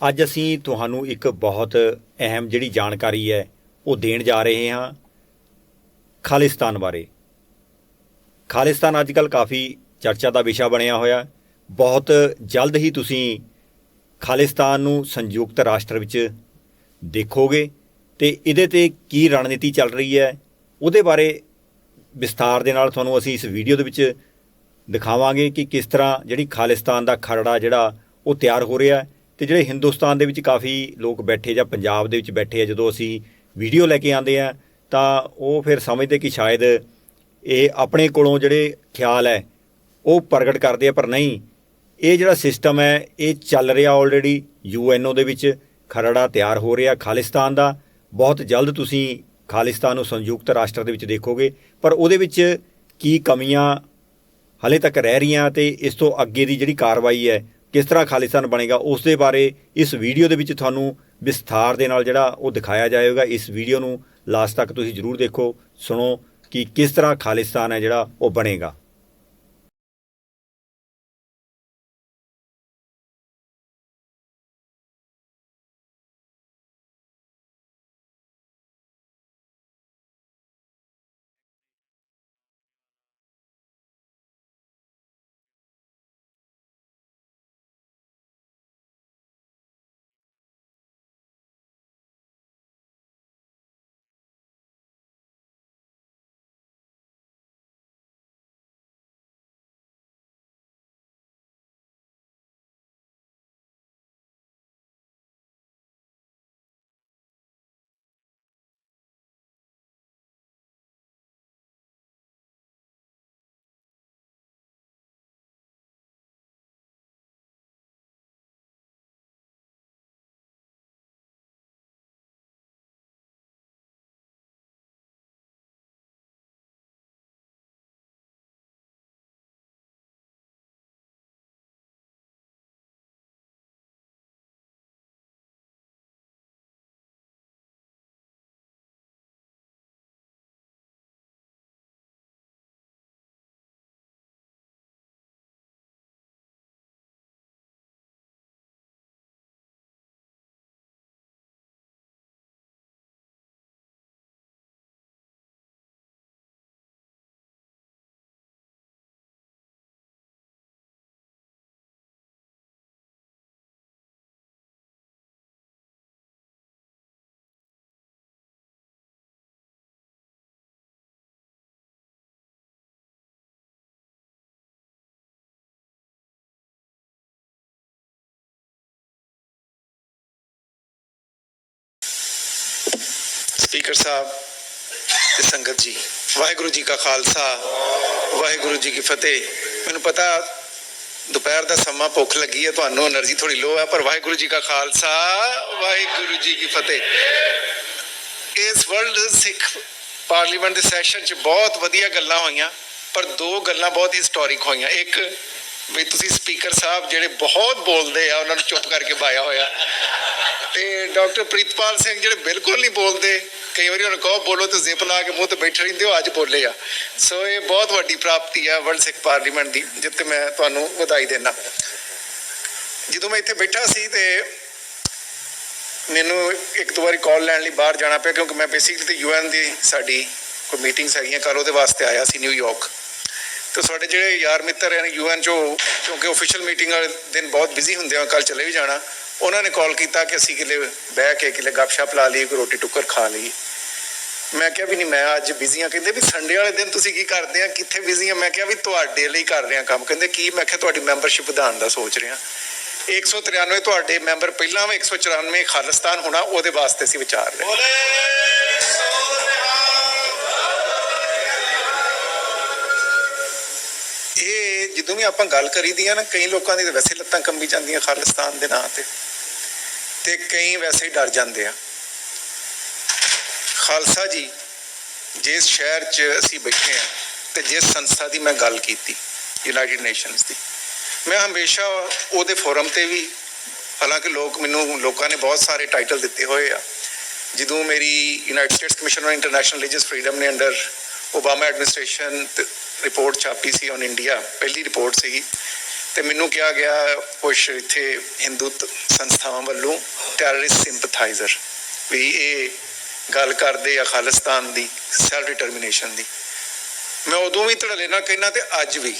ਅੱਜ ਅਸੀਂ ਤੁਹਾਨੂੰ ਇੱਕ ਬਹੁਤ ਅਹਿਮ ਜਿਹੜੀ ਜਾਣਕਾਰੀ ਹੈ, ਉਹ ਦੇਣ ਜਾ ਰਹੇ ਹਾਂ ਖਾਲਿਸਤਾਨ ਬਾਰੇ। ਖਾਲਿਸਤਾਨ ਅੱਜਕੱਲ ਕਾਫੀ ਚਰਚਾ ਦਾ ਵਿਸ਼ਾ ਬਣਿਆ ਹੋਇਆ। ਬਹੁਤ ਜਲਦ ਹੀ ਤੁਸੀਂ ਖਾਲਿਸਤਾਨ ਨੂੰ ਸੰਯੁਕਤ ਰਾਸ਼ਟਰ ਵਿੱਚ ਦੇਖੋਗੇ ਤੇ ਇਹਦੇ ਤੇ ਕੀ ਰਣਨੀਤੀ ਚੱਲ ਰਹੀ ਹੈ, ਉਹਦੇ ਬਾਰੇ ਵਿਸਥਾਰ ਦੇ ਨਾਲ ਤੁਹਾਨੂੰ ਅਸੀਂ ਇਸ ਵੀਡੀਓ ਦੇ ਵਿੱਚ ਦਿਖਾਵਾਂਗੇ ਕਿ ਕਿਸ ਤਰ੍ਹਾਂ ਜਿਹੜੀ ਖਾਲਿਸਤਾਨ ਦਾ ਖਰੜਾ ਜਿਹੜਾ ਉਹ ਤਿਆਰ ਹੋ ਰਿਹਾ ਹੈ। ਤੇ ਜਿਹੜੇ ਹਿੰਦੁਸਤਾਨ ਦੇ ਵਿੱਚ ਕਾਫੀ ਲੋਕ ਬੈਠੇ ਜਾਂ ਪੰਜਾਬ ਦੇ ਵਿੱਚ ਬੈਠੇ ਆ, ਜਦੋਂ ਅਸੀਂ ਵੀਡੀਓ ਲੈ ਕੇ ਆਉਂਦੇ ਆ, ਤਾਂ ਉਹ ਫਿਰ ਸਮਝਦੇ ਕਿ ਸ਼ਾਇਦ ਇਹ ਆਪਣੇ ਕੋਲੋਂ ਜਿਹੜੇ ਖਿਆਲ ਹੈ, ਉਹ ਪ੍ਰਗਟ ਕਰਦੇ ਆ, ਪਰ ਨਹੀਂ। ਇਹ ਜਿਹੜਾ ਸਿਸਟਮ ਹੈ, ਇਹ ਚੱਲ ਰਿਹਾ ਆਲਰੇਡੀ ਯੂਐਨਓ ਦੇ ਵਿੱਚ। ਖਰੜਾ ਤਿਆਰ ਹੋ ਰਿਹਾ ਖਾਲਿਸਤਾਨ ਦਾ। ਬਹੁਤ ਜਲਦ ਤੁਸੀਂ ਖਾਲਿਸਤਾਨ ਨੂੰ ਸੰਯੁਕਤ ਰਾਸ਼ਟਰ ਦੇ ਵਿੱਚ ਦੇਖੋਗੇ, ਪਰ ਉਹਦੇ ਵਿੱਚ ਕੀ ਕਮੀਆਂ ਹਲੇ ਤੱਕ ਰਹਿ ਰਹੀਆਂ ਤੇ ਇਸ ਤੋਂ ਅੱਗੇ ਦੀ ਜਿਹੜੀ ਕਾਰਵਾਈ ਹੈ ਕਿਸ ਤਰ੍ਹਾਂ ਖਾਲਿਸਤਾਨ ਬਣੇਗਾ ਉਸ ਦੇ ਬਾਰੇ ਇਸ ਵੀਡੀਓ ਦੇ ਵਿੱਚ ਤੁਹਾਨੂੰ ਵਿਸਥਾਰ ਦੇ ਨਾਲ ਜਿਹੜਾ ਉਹ ਦਿਖਾਇਆ ਜਾਏਗਾ। ਇਸ ਵੀਡੀਓ ਨੂੰ ਲਾਸਟ ਤੱਕ ਤੁਸੀਂ ਜਰੂਰ ਦੇਖੋ, ਸੁਣੋ ਕਿ ਕਿਸ ਤਰ੍ਹਾਂ ਖਾਲਿਸਤਾਨ ਹੈ ਜਿਹੜਾ ਉਹ ਬਣੇਗਾ। ਸਪੀਕਰ ਸਾਹਿਬ ਤੇ ਸੰਗਤ ਜੀ, ਵਾਹਿਗੁਰੂ ਜੀ ਕਾ ਖਾਲਸਾ, ਵਾਹਿਗੁਰੂ ਜੀ ਕੀ ਫਤਿਹ। ਮੈਨੂੰ ਪਤਾ ਦੁਪਹਿਰ ਦਾ ਸਮਾਂ ਭੁੱਖ ਲੱਗੀ ਹੈ, ਤੁਹਾਨੂੰ એનર્ਜੀ ਥੋੜੀ ਲੋ ਹੈ, ਪਰ ਵਾਹਿਗੁਰੂ ਜੀ ਕਾ ਖਾਲਸਾ, ਵਾਹਿਗੁਰੂ ਜੀ ਕੀ ਫਤਿਹ। ਇਸ ਵਰਲਡ ਸਿੱਖ ਪਾਰਲੀਮੈਂਟ ਦੇ ਸੈਸ਼ਨ 'ਚ ਬਹੁਤ ਵਧੀਆ ਗੱਲਾਂ ਹੋਈਆਂ, ਪਰ ਦੋ ਗੱਲਾਂ ਬਹੁਤ ਹਿਸਟੋਰਿਕ ਹੋਈਆਂ। ਇੱਕ ਵੀ ਤੁਸੀਂ ਸਪੀਕਰ ਸਾਹਿਬ ਜਿਹੜੇ ਬਹੁਤ ਬੋਲਦੇ ਆ, ਉਹਨਾਂ ਨੂੰ ਚੁੱਪ ਕਰਕੇ ਬਾਇਆ ਹੋਇਆ। ਤੇ ਡਾਕਟਰ ਪ੍ਰੀਤਪਾਲ ਸਿੰਘ ਜਿਹੜੇ ਬਿਲਕੁਲ ਨਹੀਂ ਬੋਲਦੇ ਕਈ ਵਾਰੀ ਉਹਨਾਂ ਕਹੋ, ਬੋਲੋ ਤੇ ਜ਼ਿਪ ਲਾ ਕੇ ਮੂੰਹ ਤੇ ਬੈਠੇ ਰਹਿੰਦੇ ਹੋ, ਅੱਜ ਬੋਲੇ ਆ। ਸੋ ਇਹ ਬਹੁਤ ਵੱਡੀ ਪ੍ਰਾਪਤੀ ਆ ਵਰਲਡ ਸਿੱਖ ਪਾਰਲੀਮੈਂਟ ਦੀ ਜਿੱਤੇ ਮੈਂ ਤੁਹਾਨੂੰ ਵਧਾਈ ਦੇਣਾ ਜਦੋਂ ਮੈਂ ਇੱਥੇ ਬੈਠਾ ਸੀ ਤੇ ਮੈਨੂੰ ਇੱਕ ਦੋ ਵਾਰੀ ਕਾਲ ਲੈਣ ਲਈ ਬਾਹਰ ਜਾਣਾ ਪਿਆ, ਕਿਉਂਕਿ ਮੈਂ ਬੇਸਿਕਲੀ ਤੇ ਯੂਐਨ ਦੀ ਸਾਡੀ ਕੋਈ ਮੀਟਿੰਗਸ ਹੈਗੀਆਂ ਕੱਲ ਉਹਦੇ ਵਾਸਤੇ ਆਇਆ ਸੀ ਨਿਊਯਾਰਕ ਤੇ ਸਾਡੇ ਜਿਹੜੇ ਯਾਰ ਮਿੱਤਰ ਹਨ ਯੂਐਨ ਚੋਂ, ਕਿਉਂਕਿ ਅਫੀਸ਼ੀਅਲ ਮੀਟਿੰਗ ਵਾਲੇ ਦਿਨ ਬਹੁਤ ਬਿਜ਼ੀ ਹੁੰਦੇ ਆ ਕੱਲ ਚਲੇ ਵੀ ਜਾਣਾ, ਉਹਨਾਂ ਨੇ ਕਾਲ ਕੀਤਾ ਕਿ ਅਸੀਂ ਕਿਲੇ ਬਹਿ ਕੇ ਕਿਲੇ ਗੱਪਸ਼ਪ ਲਾ ਲਈ ਕੋਈ ਰੋਟੀ ਟੁੱਕਰ ਖਾ ਲਈ। ਮੈਂ ਕਿਹਾ ਵੀ ਨਹੀਂ ਮੈਂ ਅੱਜ ਬਿਜ਼ੀ ਆ ਕਹਿੰਦੇ ਵੀ ਸੰਡੇ ਵਾਲੇ ਦਿਨ ਤੁਸੀਂ ਕੀ ਕਰਦੇ ਆ? ਕਿੱਥੇ ਬਿਜ਼ੀ ਆ? ਮੈਂ ਕਿਹਾ ਵੀ ਤੁਹਾਡੇ ਲਈ ਕਰ ਰਹੇ ਕੰਮ। ਕਹਿੰਦੇ ਕੀ? ਮੈਂ ਕਿਹਾ ਤੁਹਾਡੀ ਮੈਂਬਰਸ਼ਿਪ ਵਧਾਉਣ ਦਾ ਸੋਚ ਰਿਹਾ। 193 ਤੁਹਾਡੇ ਮੈਂਬਰ ਪਹਿਲਾਂ ਵੀ 194 ਖਾਲਿਸਤਾਨ ਹੋਣਾ ਉਹਦੇ ਵਾਸਤੇ ਅਸੀਂ ਵਿਚਾਰ ਰਹੇ ਇਹ ਜਦੋਂ ਵੀ ਆਪਾਂ ਗੱਲ ਕਰੀਦੀ ਆ ਨਾ ਕਈ ਲੋਕਾਂ ਦੀ ਵੈਸੇ ਲੱਤਾਂ ਕੰਬੀ ਜਾਂਦੀਆਂ ਖਾਲਿਸਤਾਨ ਦੇ ਨਾਂ ਤੇ। ਤੇ ਕਈ ਵੈਸੇ ਹੀ ਡਰ ਜਾਂਦੇ ਆ। ਖਾਲਸਾ ਜੀ, ਜਿਸ ਸ਼ਹਿਰ 'ਚ ਅਸੀਂ ਬੈਠੇ ਆ ਤੇ ਜਿਸ ਸੰਸਥਾ ਦੀ ਮੈਂ ਗੱਲ ਕੀਤੀ ਯੂਨਾਈਟਿਡ ਨੇਸ਼ਨਸ ਦੀ, ਮੈਂ ਹਮੇਸ਼ਾ ਉਹਦੇ ਫੋਰਮ ਤੇ ਵੀ, ਹਾਲਾਂਕਿ ਲੋਕ ਮੈਨੂੰ, ਲੋਕਾਂ ਨੇ ਬਹੁਤ ਸਾਰੇ ਟਾਈਟਲ ਦਿੱਤੇ ਹੋਏ ਆ, ਜਦੋਂ ਮੇਰੀ United States commission on international religious freedom ਨੇ ਅੰਡਰ ਓਬਾਮਾ ਐਡਮਿਨਿਸਟ੍ਰੇਸ਼ਨ ਰਿਪੋਰਟ ਛਾਪੀ ਸੀ ਔਨ ਇੰਡੀਆ ਪਹਿਲੀ ਰਿਪੋਰਟ ਸੀਗੀ, ਤੇ ਮੈਨੂੰ ਕਿਹਾ ਗਿਆ ਕੁਝ ਇੱਥੇ ਹਿੰਦੂ ਸੰਸਥਾਵਾਂ ਵੱਲੋਂ ਟੈਰਰਿਸਟ ਸਿੰਪਥਾਈਜ਼ਰ ਵੀ ਇਹ ਗੱਲ ਕਰਦੇ ਆ ਖਾਲਿਸਤਾਨ ਦੀ ਸੈਲਫ ਡਿਟਰਮੀਨੇਸ਼ਨ ਦੀ। ਮੈਂ ਉਦੋਂ ਵੀ ਧੜਲੇ ਨਾਲ ਕਹਿਣਾ ਤੇ ਅੱਜ ਵੀ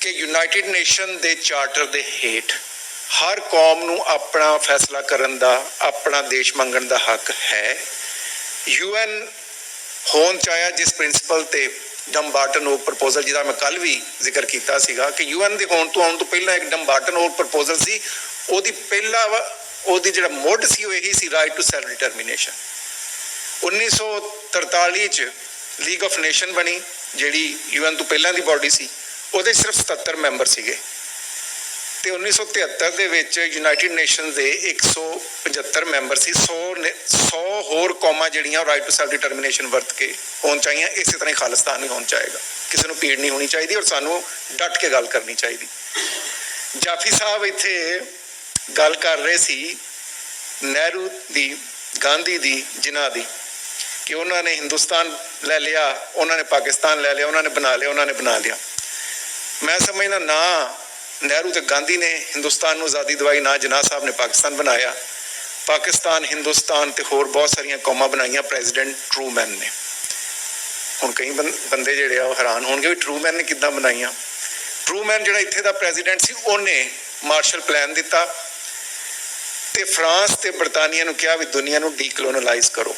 ਕਿ ਯੂਨਾਈਟਿਡ ਨੇਸ਼ਨ ਦੇ ਚਾਰਟਰ ਦੇ ਹੇਠ ਹਰ ਕੌਮ ਨੂੰ ਆਪਣਾ ਫੈਸਲਾ ਕਰਨ ਦਾ, ਆਪਣਾ ਦੇਸ਼ ਮੰਗਣ ਦਾ ਹੱਕ ਹੈ। ਯੂਐਨ ਹੋਣ ਚਾਹਿਆ ਜਿਸ ਪ੍ਰਿੰਸੀਪਲ ਤੇ ਡੰਬਾਟਨ ਉਹ ਪ੍ਰਪੋਜ਼ਲ ਜਿਹਦਾ ਮੈਂ ਕੱਲ ਵੀ ਜ਼ਿਕਰ ਕੀਤਾ ਸੀਗਾ ਕਿ ਯੂਐਨ ਦੇ ਹੋਣ ਤੋਂ ਆਉਣ ਤੋਂ ਪਹਿਲਾਂ ਇੱਕ ਡੰਬਾਰਟਨ ਉਹ ਪ੍ਰਪੋਜ਼ਲ ਸੀ। ਉਹਦੀ ਪਹਿਲਾ ਉਹਦੀ ਜਿਹੜਾ ਮੁੱਢ ਸੀ ਉਹ ਇਹੀ ਸੀ ਰਾਈਟ ਟੂ ਸੈਲਫ ਡਿਟਰਮੀਨੇਸ਼ਨ 1943 ਚ ਲੀਗ ਆਫ ਨੇਸ਼ਨ ਬਣੀ, ਜਿਹੜੀ ਯੂਐਨ ਤੋਂ ਪਹਿਲਾਂ ਦੀ ਬਾਡੀ ਸੀ, ਉਹਦੇ ਸਿਰਫ 77 ਮੈਂਬਰ ਸੀਗੇ। ਤੇ 1973 ਦੇ ਵਿੱਚ ਯੂਨਾਈਟਿਡ ਨੇਸ਼ਨ ਦੇ 175 ਮੈਂਬਰ ਸੀ 100 ਨੇ- 100 ਹੋਰ ਕੌਮਾਂ ਜਿਹੜੀਆਂ ਰਾਈਟ ਟੂ ਸੈਲਫ ਡਿਟਰਮੀਨੇਸ਼ਨ ਵਰਤ ਕੇ ਹੋਣ ਚਾਹੀਆਂ, ਇਸੇ ਤਰ੍ਹਾਂ ਹੀ ਖਾਲਿਸਤਾਨ ਵੀ ਹੋਣ ਚਾਹੀਦਾ ਕਿਸੇ ਨੂੰ ਪੀੜ ਨਹੀਂ ਹੋਣੀ ਚਾਹੀਦੀ ਔਰ ਸਾਨੂੰ ਡਟ ਕੇ ਗੱਲ ਕਰਨੀ ਚਾਹੀਦੀ। ਜਾਫੀ ਸਾਹਿਬ ਇੱਥੇ ਗੱਲ ਕਰ ਰਹੇ ਸੀ ਨਹਿਰੂ ਦੀ, ਗਾਂਧੀ ਦੀ, ਜਿਨ੍ਹਾਂ ਦੀ। ਕਿ ਉਹਨਾਂ ਨੇ ਹਿੰਦੁਸਤਾਨ ਲੈ ਲਿਆ, ਉਹਨਾਂ ਨੇ ਪਾਕਿਸਤਾਨ ਲੈ ਲਿਆ, ਉਹਨਾਂ ਨੇ ਬਣਾ ਲਿਆ, ਉਹਨਾਂ ਨੇ ਬਣਾ ਲਿਆ। ਮੈਂ ਸਮਝਦਾ ਨਾ, ਨਹਿਰੂ ਤੇ ਗਾਂਧੀ ਨੇ ਹਿੰਦੁਸਤਾਨ ਨੂੰ ਆਜ਼ਾਦੀ ਦਵਾਈ, ਨਾ ਜਨਾਹ ਸਾਹਿਬ ਨੇ ਪਾਕਿਸਤਾਨ ਬਣਾਇਆ। ਪਾਕਿਸਤਾਨ, ਹਿੰਦੁਸਤਾਨ ਤੇ ਹੋਰ ਬਹੁਤ ਸਾਰੀਆਂ ਕੌਮਾਂ ਬਣਾਈਆਂ, ਪ੍ਰੈਜ਼ੀਡੈਂਟ ਟਰੂਮੈਨ ਨੇ। ਹੁਣ ਕਈ ਬੰ- ਬੰਦੇ ਜਿਹੜੇ ਆ, ਉਹ ਹੈਰਾਨ ਹੋਣਗੇ ਵੀ ਟਰੂਮੈਨ ਨੇ ਕਿੱਦਾਂ ਬਣਾਈਆਂ। ਟਰੂਮੈਨ ਜਿਹੜਾ ਇੱਥੇ ਦਾ ਪ੍ਰੈਜ਼ੀਡੈਂਟ ਸੀ, ਉਹਨੇ ਮਾਰਸ਼ਲ ਪਲਾਨ ਦਿੱਤਾ ਤੇ ਫਰਾਂਸ ਤੇ ਬਰਤਾਨੀਆ ਨੂੰ ਕਿਹਾ ਵੀ ਦੁਨੀਆ ਨੂੰ ਡੀਕਲੋਨਲਾਈਜ਼ ਕਰੋ।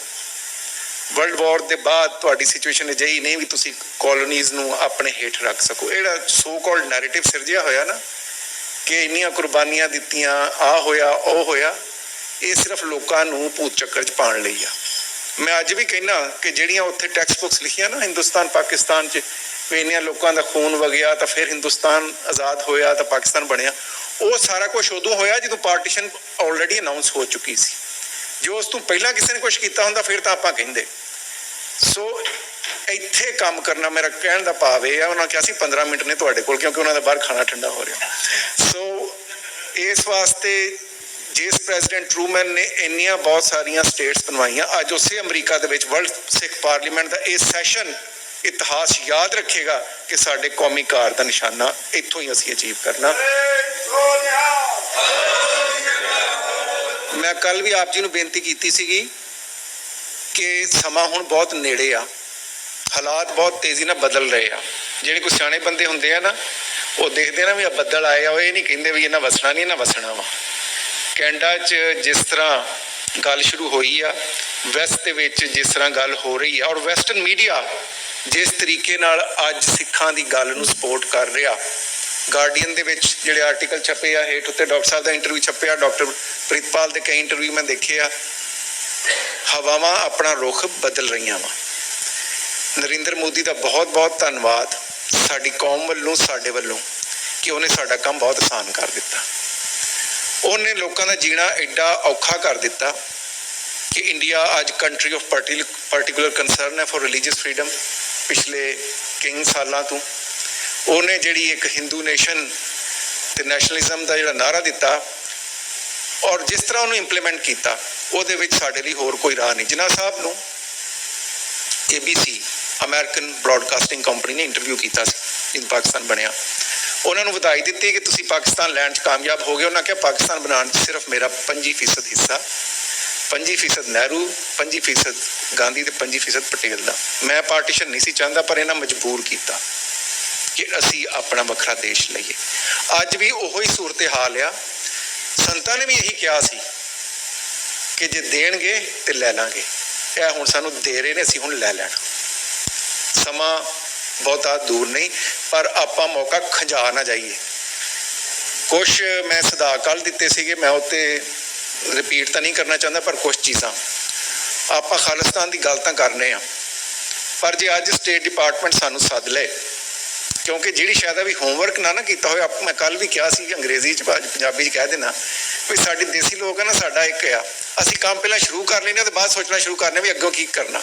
ਵਰਲਡ ਵਾਰ ਦੇ ਬਾਅਦ ਤੁਹਾਡੀ ਸਿਚੁਏਸ਼ਨ ਅਜਿਹੀ ਨਹੀਂ ਵੀ ਤੁਸੀਂ ਕਾਲੋਨੀਜ਼ ਨੂੰ ਆਪਣੇ ਹੇਠ ਰੱਖ ਸਕੋ। ਇਹ ਸੋ ਕਾਲਡ ਨੈਰੇਟਿਵ ਸਿਰਜਿਆ ਹੋਇਆ ਨਾ ਕਿ ਇੰਨੀਆਂ ਕੁਰਬਾਨੀਆਂ ਦਿੱਤੀਆਂ ਆ ਹੋਇਆ, ਉਹ ਹੋਇਆ, ਇਹ ਸਿਰਫ ਲੋਕਾਂ ਨੂੰ ਭੂਤ ਚੱਕਰ 'ਚ ਪਾਉਣ ਲਈ ਆ। ਮੈਂ ਅੱਜ ਵੀ ਕਹਿਣਾ ਕਿ ਜਿਹੜੀਆਂ ਉੱਥੇ ਟੈਕਸਟ ਬੁੱਕਸ ਲਿਖੀਆਂ ਨਾ ਹਿੰਦੁਸਤਾਨ, ਪਾਕਿਸਤਾਨ 'ਚ, ਵੀ ਇੰਨੀਆਂ ਲੋਕਾਂ ਦਾ ਖੂਨ ਵਗਿਆ ਤਾਂ ਫਿਰ ਹਿੰਦੁਸਤਾਨ ਆਜ਼ਾਦ ਹੋਇਆ ਤਾਂ ਪਾਕਿਸਤਾਨ ਬਣਿਆ, ਉਹ ਸਾਰਾ ਕੁਝ ਉਦੋਂ ਹੋਇਆ ਜਦੋਂ ਪਾਰਟੀਸ਼ਨ ਆਲਰੇਡੀ ਅਨਾਉਂਸ ਹੋ ਚੁੱਕੀ ਸੀ। ਜੋ ਉਸ ਤੋਂ ਪਹਿਲਾਂ ਕਿਸੇ ਨੇ ਕੁਝ ਕੀਤਾ ਹੁੰਦਾ, ਫਿਰ ਤਾਂ ਆਪਾਂ ਕਹਿੰਦੇ। ਸੋ ਇੱਥੇ ਕੰਮ ਕਰਨਾ ਮੇਰਾ ਕਹਿਣ ਦਾ ਭਾਵ ਇਹ ਆ, ਉਹਨਾਂ ਕਿਹਾ ਸੀ 15 ਮਿੰਟ ਨੇ ਤੁਹਾਡੇ ਕੋਲ, ਕਿਉਂਕਿ ਉਹਨਾਂ ਦਾ ਬਾਹਰ ਖਾਣਾ ਠੰਡਾ ਹੋ ਰਿਹਾ। ਸੋ ਇਸ ਵਾਸਤੇ ਜਿਸ ਪ੍ਰੈਜ਼ੀਡੈਂਟ ਟਰੂਮੈਨ ਨੇ ਇੰਨੀਆਂ ਬਹੁਤ ਸਾਰੀਆਂ ਸਟੇਟਸ ਬਣਵਾਈਆਂ, ਅੱਜ ਉਸੇ ਅਮਰੀਕਾ ਦੇ ਵਿੱਚ ਵਰਲਡ ਸਿੱਖ ਪਾਰਲੀਮੈਂਟ ਦਾ ਇਹ ਸੈਸ਼ਨ ਇਤਿਹਾਸ ਯਾਦ ਰੱਖੇਗਾ ਕਿ ਸਾਡੇ ਕੌਮੀ ਕਾਰ ਦਾ ਨਿਸ਼ਾਨਾ ਇੱਥੋਂ ਹੀ ਅਸੀਂ ਅਚੀਵ ਕਰਨਾ। ਮੈਂ ਕੱਲ ਵੀ ਆਪ ਜੀ ਨੂੰ ਬੇਨਤੀ ਕੀਤੀ ਸੀਗੀ ਕਿ ਸਮਾਂ ਹੁਣ ਬਹੁਤ ਨੇੜੇ ਆ। ਹਾਲਾਤ ਬਹੁਤ ਤੇਜ਼ੀ ਨਾਲ ਬਦਲ ਰਹੇ ਆ। ਜਿਹੜੇ ਕੋਈ ਸਿਆਣੇ ਬੰਦੇ ਹੁੰਦੇ ਆ ਨਾ, ਉਹ ਦੇਖਦੇ ਨਾ ਵੀ ਆ ਬੱਦਲ ਆਏ ਆ, ਉਹ ਇਹ ਨਹੀਂ ਕਹਿੰਦੇ ਵੀ ਇਹਨਾਂ ਵਸਣਾ ਨਹੀਂ, ਇਹਨਾਂ ਵਸਣਾ ਵਾ। ਕੈਨੇਡਾ 'ਚ ਜਿਸ ਤਰ੍ਹਾਂ ਗੱਲ ਸ਼ੁਰੂ ਹੋਈ ਆ, ਵੈਸਟ ਦੇ ਵਿੱਚ ਜਿਸ ਤਰ੍ਹਾਂ ਗੱਲ ਹੋ ਰਹੀ ਆ, ਔਰ ਵੈਸਟਰਨ ਮੀਡੀਆ ਜਿਸ ਤਰੀਕੇ ਨਾਲ ਅੱਜ ਸਿੱਖਾਂ ਦੀ ਗੱਲ ਨੂੰ ਸਪੋਰਟ ਕਰ ਰਿਹਾ ਗਾਰਡੀਅਨ ਦੇ ਵਿੱਚ ਜਿਹੜੇ ਆਰਟੀਕਲ ਛਪੇ ਆ, ਹੇਠ ਉੱਤੇ ਡਾਕਟਰ ਸਾਹਿਬ ਦਾ ਇੰਟਰਵਿਊ ਛਪਿਆ, ਡਾਕਟਰ ਪ੍ਰੀਤਪਾਲ ਦੇ ਕਈ ਇੰਟਰਵਿਊ ਮੈਂ ਦੇਖੇ ਆ। ਹਵਾਵਾਂ ਆਪਣਾ ਰੁਖ ਬਦਲ ਰਹੀਆਂ ਵਾ। ਨਰਿੰਦਰ ਮੋਦੀ ਦਾ ਬਹੁਤ-ਬਹੁਤ ਧੰਨਵਾਦ ਸਾਡੀ ਕੌਮ ਵੱਲੋਂ, ਸਾਡੇ ਵੱਲੋਂ, ਕਿ ਉਹਨੇ ਸਾਡਾ ਕੰਮ ਬਹੁਤ ਆਸਾਨ ਕਰ ਦਿੱਤਾ। ਉਹਨੇ ਲੋਕਾਂ ਦਾ ਜੀਣਾ ਐਡਾ ਔਖਾ ਕਰ ਦਿੱਤਾ ਕਿ ਇੰਡੀਆ ਅੱਜ ਕੰਟਰੀ ਆਫ ਪਾਰਟੀਕੂਲਰ ਕੰਸਰਨ ਹੈ ਫॉर ਰਿਲੀਜੀਅਸ ਫਰੀडम ਪਿਛਲੇ ਕਿੰਗ ਸਾਲਾਂ ਤੋਂ। ਉਹਨੇ ਜਿਹੜੀ ਇੱਕ ਹਿੰਦੂ ਨੇਸ਼ਨ ਤੇ ਨੈਸ਼ਨਲਿਜ਼ਮ ਦਾ ਜਿਹੜਾ ਨਾਰਾ ਦਿੱਤਾ ਔਰ ਜਿਸ ਤਰ੍ਹਾਂ ਉਹਨੂੰ ਇੰਪਲੀਮੈਂਟ ਕੀਤਾ, ਉਹਦੇ ਵਿੱਚ ਸਾਡੇ ਲਈ ਹੋਰ ਕੋਈ ਰਾਹ ਨਹੀਂ। ਜਿਨ੍ਹਾਂ ਸਾਹਿਬ ਨੂੰ ABC ਅਮਰੀਕਨ ਬ੍ਰਾਡਕਾਸਟਿੰਗ ਕੰਪਨੀ ਨੇ ਇੰਟਰਵਿਊ ਕੀਤਾ ਸੀ ਜਦ ਪਾਕਿਸਤਾਨ ਬਣਿਆ। ਉਹਨਾਂ ਨੂੰ ਵਧਾਈ ਦਿੱਤੀ ਕਿ ਤੁਸੀਂ ਪਾਕਿਸਤਾਨ ਲੈਣ 'ਚ ਕਾਮਯਾਬ ਹੋ ਗਏ। ਉਹਨਾਂ ਕਿਹਾ, ਪਾਕਿਸਤਾਨ ਬਣਾਉਣ 'ਚ ਸਿਰਫ ਮੇਰਾ 25% ਹਿੱਸਾ 25% ਨਹਿਰੂ 25% ਗਾਂਧੀ ਤੇ 25% ਪਟੇਲ ਦਾ। ਮੈਂ ਪਾਰਟੀਸ਼ਨ ਨਹੀਂ ਸੀ ਚਾਹੁੰਦਾ, ਪਰ ਇਹਨਾਂ ਮਜਬੂਰ ਕੀਤਾ। ਕਿ ਅਸੀਂ ਆਪਣਾ ਵੱਖਰਾ ਦੇਸ਼ ਲਈਏ। ਅੱਜ ਵੀ ਉਹੋ ਹੀ ਸੂਰਤ ਹਾਲ ਆ। ਸੰਤਾਂ ਨੇ ਵੀ ਇਹੀ ਕਿਹਾ ਸੀ ਕਿ ਜੇ ਦੇਣਗੇ ਤੇ ਲੈ ਲਾਂਗੇ। ਇਹ ਹੁਣ ਸਾਨੂੰ ਦੇ ਰਹੇ ਨੇ, ਅਸੀਂ ਹੁਣ ਲੈ ਲੈਣਾ। ਸਮਾਂ ਬਹੁਤਾ ਦੂਰ ਨਹੀਂ, ਪਰ ਆਪਾਂ ਮੌਕਾ ਖੰਜਾ ਨਾ ਜਾਈਏ। ਕੁਝ ਮੈਂ ਸਦਾ ਕੱਲ ਦਿੱਤੇ ਸੀਗੇ, ਮੈਂ ਉੱਤੇ ਰਿਪੀਟ ਤਾਂ ਨਹੀਂ ਕਰਨਾ ਚਾਹੁੰਦਾ, ਪਰ ਕੁਝ ਚੀਜ਼ਾਂ। ਆਪਾਂ ਖਾਲਿਸਤਾਨ ਦੀ ਗੱਲ ਤਾਂ ਕਰਨੇ ਆ। ਪਰ ਜੇ ਅੱਜ ਸਟੇਟ ਡਿਪਾਰਟਮੈਂਟ ਸਾਨੂੰ ਸੱਦ ਲਏ ਕਿਉਂਕਿ ਜਿਹੜੀ ਸ਼ਾਇਦ ਵੀ ਹੋਮਵਰਕ ਨਾ ਨਾ ਕੀਤਾ ਹੋਇਆ ਆਪ- ਮੈਂ ਕੱਲ ਵੀ ਕਿਹਾ ਸੀ ਅੰਗਰੇਜ਼ੀ ਚ ਪੰਜਾਬੀ ਚ ਕਹਿ ਦੇਣਾ ਵੀ ਸਾਡੇ ਦੇਸੀ ਲੋਕ ਆ ਨਾ, ਸਾਡਾ ਇੱਕ ਆ। ਅਸੀਂ ਕੰਮ ਪਹਿਲਾਂ ਸ਼ੁਰੂ ਕਰ ਲੈਂਦੇ ਆ ਤੇ ਬਾਅਦ ਸੋਚਣਾ ਸ਼ੁਰੂ ਕਰਨੇ ਵੀ ਅੱਗੋਂ ਕੀ ਕਰਨਾ।